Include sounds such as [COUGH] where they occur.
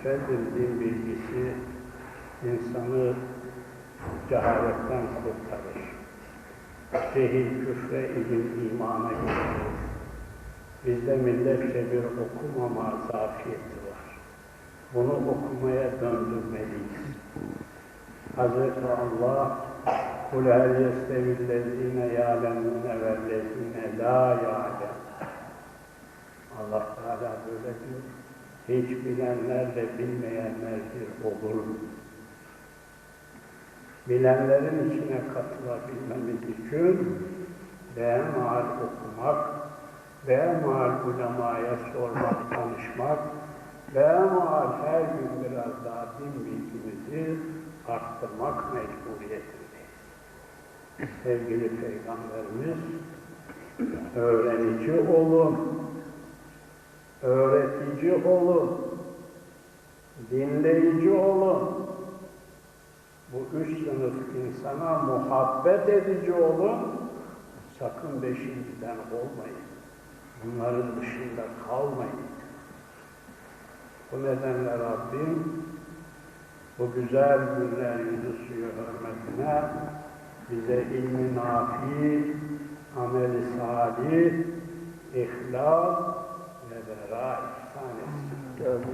Efendim bilgisi insanı cehaletten kurtarır. Cehil küfre, ilim imana getirir. Bizde milletçe bir okumama zafiyeti var. Bunu okumaya döndürmeliyiz. Hazreti Allah kul hel yestevillezine ya'lemune vellezine la ya'lem Allah Teala böyle diyor. Hiç bilenlerle bilmeyenler bir olur? Bilenlerin içine katılabilmemiz için beğenmal okumak, beğenmal ulemaya sormak, [LAUGHS] tanışmak, beğenmal her gün biraz daha din bilgimizi arttırmak mecburiyetindeyiz. Sevgili Peygamberimiz, öğrenici olun, öğretici olun, dinleyici olun. Bu üç sınıf insana muhabbet edici olun. Sakın beşinciden olmayın. Bunların dışında kalmayın. Bu nedenle Rabbim bu güzel günler yüzü suyu hürmetine bize ilmi nafi, ameli salih, ihlas هذا رائع. خالص